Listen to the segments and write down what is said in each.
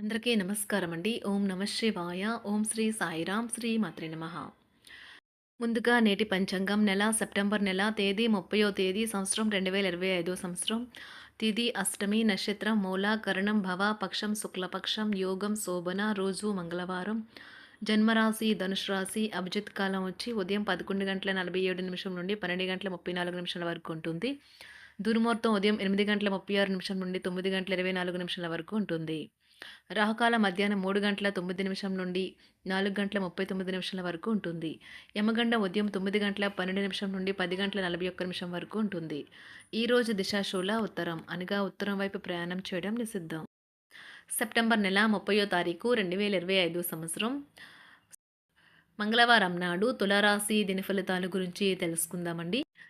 అందరికీ నమస్కారం అండి. ఓం నమ శివాయ. ఓం శ్రీ సాయిరాం శ్రీ మాత్రి నమ. ముందుగా నేటి పంచాంగం నెల సెప్టెంబర్ నెల తేదీ ముప్పయో తేదీ సంవత్సరం రెండు వేల ఇరవై ఐదో సంవత్సరం. తిది అష్టమి నక్షత్రం మూల కరణం భవ పక్షం శుక్లపక్షం యోగం శోభన రోజు మంగళవారం. జన్మరాశి ధనుసు రాశి అభిజిత్ కాలం వచ్చి ఉదయం పదకొండు గంటల నలభై ఏడు నిమిషం నుండి పన్నెండు గంటల ముప్పై నాలుగు నిమిషాల వరకు ఉంటుంది. దుర్ముహూర్తం ఉదయం ఎనిమిది గంటల ముప్పై ఆరు నిమిషం నుండి తొమ్మిది గంటల ఇరవై నాలుగు నిమిషాల వరకు ఉంటుంది. రాహుకాల మధ్యాహ్నం మూడు గంటల తొమ్మిది నిమిషం నుండి నాలుగు గంటల ముప్పై తొమ్మిది నిమిషాల వరకు ఉంటుంది. యమగండ ఉదయం తొమ్మిది గంటల పన్నెండు నిమిషం నుండి పది గంటల నలభై ఒక్క నిమిషం వరకు ఉంటుంది. ఈరోజు దిశాశూల ఉత్తరం అనగా ఉత్తరం వైపు ప్రయాణం చేయడం నిషిద్ధం. సెప్టెంబర్ నెల ముప్పయో తారీఖు రెండు వేల ఇరవై ఐదు సంవత్సరం. మంగళవారం నాడు తులారాశి దిన ఫలితాల గురించి తెలుసుకుందామండి.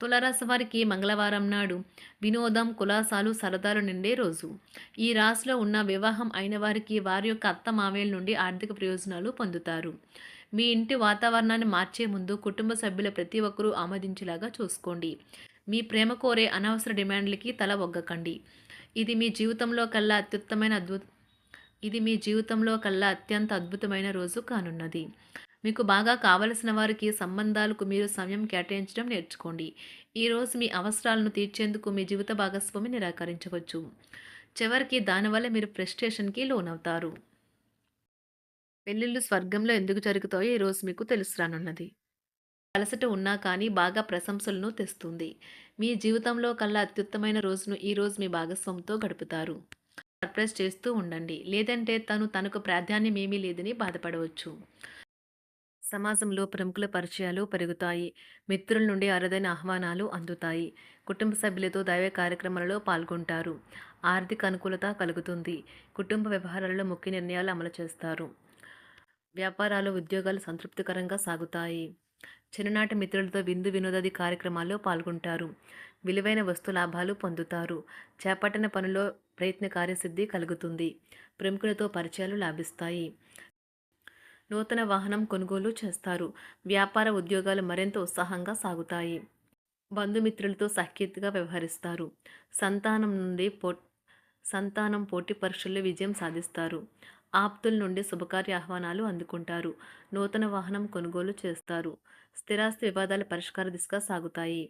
తులరాశి వారికి మంగళవారం నాడు వినోదం కులాసాలు సరదాలు నిండే రోజు. ఈ రాశిలో ఉన్న వివాహం అయిన వారికి వారి యొక్క అత్త మావేల నుండి ఆర్థిక ప్రయోజనాలు పొందుతారు. మీ ఇంటి వాతావరణాన్ని మార్చే ముందు కుటుంబ సభ్యుల ప్రతి ఒక్కరూ ఆమోదించేలాగా చూసుకోండి. మీ ప్రేమ కోరే అనవసర డిమాండ్లకి తల ఒగ్గకండి. ఇది మీ జీవితంలో కల్లా అత్యుత్తమైన అద్భుత ఇది మీ జీవితంలో కల్లా అత్యంత అద్భుతమైన రోజు కానున్నది. మీకు బాగా కావలసిన వారికి సంబంధాలకు మీరు సమయం కేటాయించడం నేర్చుకోండి. ఈరోజు మీ అవసరాలను తీర్చేందుకు మీ జీవిత భాగస్వామి నిరాకరించవచ్చు. చివరికి దానివల్ల మీరు ఫ్రస్ట్రేషన్కి లోనవుతారు. పెళ్ళిళ్ళు స్వర్గంలో ఎందుకు జరుగుతాయో ఈరోజు మీకు తెలుసు రానున్నది. అలసట ఉన్నా కానీ బాగా ప్రశంసలను తెస్తుంది. మీ జీవితంలో కల్లా అత్యుత్తమైన రోజును ఈరోజు మీ భాగస్వామితో గడుపుతారు. సర్ప్రైజ్ చేస్తూ ఉండండి. లేదంటే తను తనకు ప్రాధాన్యం ఏమీ లేదని బాధపడవచ్చు. సమాజంలో ప్రముఖుల పరిచయాలు పెరుగుతాయి. మిత్రుల నుండి అరుదైన ఆహ్వానాలు అందుతాయి. కుటుంబ సభ్యులతో దైవ కార్యక్రమాలలో పాల్గొంటారు. ఆర్థిక అనుకూలత కలుగుతుంది. కుటుంబ వ్యవహారాలలో ముఖ్య నిర్ణయాలు అమలు చేస్తారు. వ్యాపారాలు ఉద్యోగాలు సంతృప్తికరంగా సాగుతాయి. చిన్ననాటి మిత్రులతో విందు వినోదాది కార్యక్రమాల్లో పాల్గొంటారు. విలువైన వస్తు లాభాలు పొందుతారు. చేపట్టిన పనిలో ప్రయత్న కార్యసిద్ధి కలుగుతుంది. ప్రముఖులతో పరిచయాలు లాభిస్తాయి. నూతన వాహనం కొనుగోలు చేస్తారు. వ్యాపార ఉద్యోగాలు మరింత ఉత్సాహంగా సాగుతాయి. బంధుమిత్రులతో సఖ్యతగా వ్యవహరిస్తారు. సంతానం నుండి పో సంతానం పోటీ పరీక్షల్లో విజయం సాధిస్తారు. ఆప్తుల నుండి శుభకార్య ఆహ్వానాలు అందుకుంటారు. నూతన వాహనం కొనుగోలు చేస్తారు. స్థిరాస్తి వివాదాల పరిష్కార దిశగా సాగుతాయి.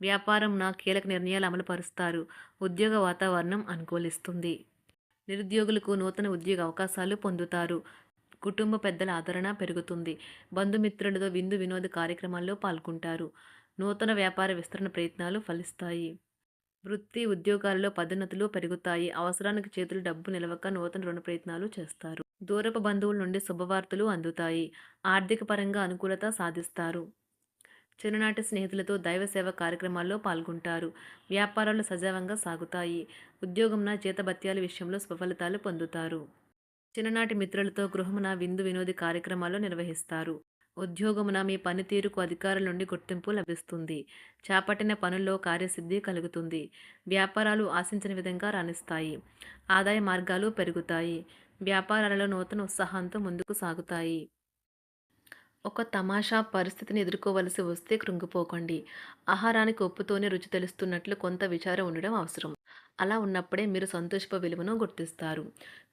వ్యాపారం కీలక నిర్ణయాలు అమలు పరుస్తారు ఉద్యోగ వాతావరణం అనుకూలిస్తుంది. నిరుద్యోగులకు నూతన ఉద్యోగ అవకాశాలు పొందుతారు. కుటుంబ పెద్దల ఆదరణ పెరుగుతుంది. బంధుమిత్రులతో విందు వినోద కార్యక్రమాల్లో పాల్గొంటారు. నూతన వ్యాపార విస్తరణ ప్రయత్నాలు ఫలిస్తాయి. వృత్తి ఉద్యోగాల్లో పదోన్నతులు పెరుగుతాయి. అవసరానికి చేతులు డబ్బు నిలవక నూతన రుణ ప్రయత్నాలు చేస్తారు. దూరపు బంధువుల నుండి శుభవార్తలు అందుతాయి. ఆర్థిక పరంగా అనుకూలత సాధిస్తారు. చిన్ననాటి స్నేహితులతో దైవ సేవ కార్యక్రమాల్లో పాల్గొంటారు. వ్యాపారాలు సజావంగా సాగుతాయి. ఉద్యోగంన జీతభత్యాల విషయంలో స్వఫలితాలు పొందుతారు. చిన్ననాటి మిత్రులతో గృహమున విందు వినోది కార్యక్రమాలు నిర్వహిస్తారు. ఉద్యోగమున మీ పనితీరుకు అధికారుల నుండి గుర్తింపు లభిస్తుంది. చేపట్టిన పనుల్లో కార్యసిద్ధి కలుగుతుంది. వ్యాపారాలు ఆశించిన విధంగా రాణిస్తాయి. ఆదాయ మార్గాలు పెరుగుతాయి. వ్యాపారాలలో నూతన ఉత్సాహంతో ముందుకు సాగుతాయి. ఒక తమాషా పరిస్థితిని ఎదుర్కోవలసి వస్తే కృంగిపోకండి. ఆహారానికి ఉప్పుతోనే రుచి తెలుస్తున్నట్లు కొంత విచారం ఉండడం అవసరం. అలా ఉన్నప్పుడే మీరు సంతోషప విలువను గుర్తిస్తారు.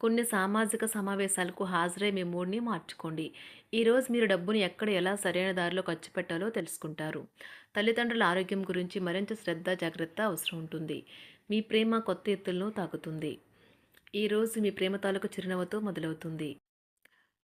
కొన్ని సామాజిక సమావేశాలకు హాజరై మీ మూడ్ని మార్చుకోండి. ఈరోజు మీరు డబ్బును ఎక్కడ ఎలా సరైన దారిలో ఖర్చు పెట్టాలో తెలుసుకుంటారు. తల్లిదండ్రుల ఆరోగ్యం గురించి మరింత శ్రద్ధ జాగ్రత్త అవసరం ఉంటుంది. మీ ప్రేమ కొత్త ఎత్తులను తాకుతుంది. ఈరోజు మీ ప్రేమ తాలూకు చిరునవ్వుతో మొదలవుతుంది.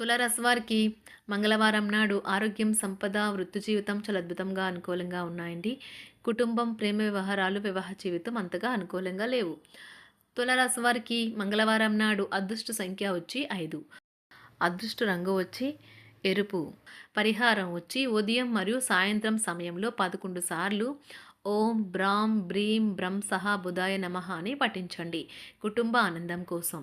తులారాశి వారికి మంగళవారం నాడు ఆరోగ్యం సంపద వృత్తి జీవితం చాలా అద్భుతంగా అనుకూలంగా ఉన్నాయండి. కుటుంబం ప్రేమ వ్యవహారాలు వివాహ జీవితం అంతగా అనుకూలంగా లేవు. తులారాశి వారికి మంగళవారం నాడు అదృష్ట సంఖ్య వచ్చి ఐదు. అదృష్ట రంగు వచ్చి ఎరుపు. పరిహారం వచ్చి ఉదయం మరియు సాయంత్రం సమయంలో పదకొండు సార్లు ఓం బ్రాం బ్రీం బ్రం సహా బుధాయ నమ అని పఠించండి. కుటుంబ ఆనందం కోసం.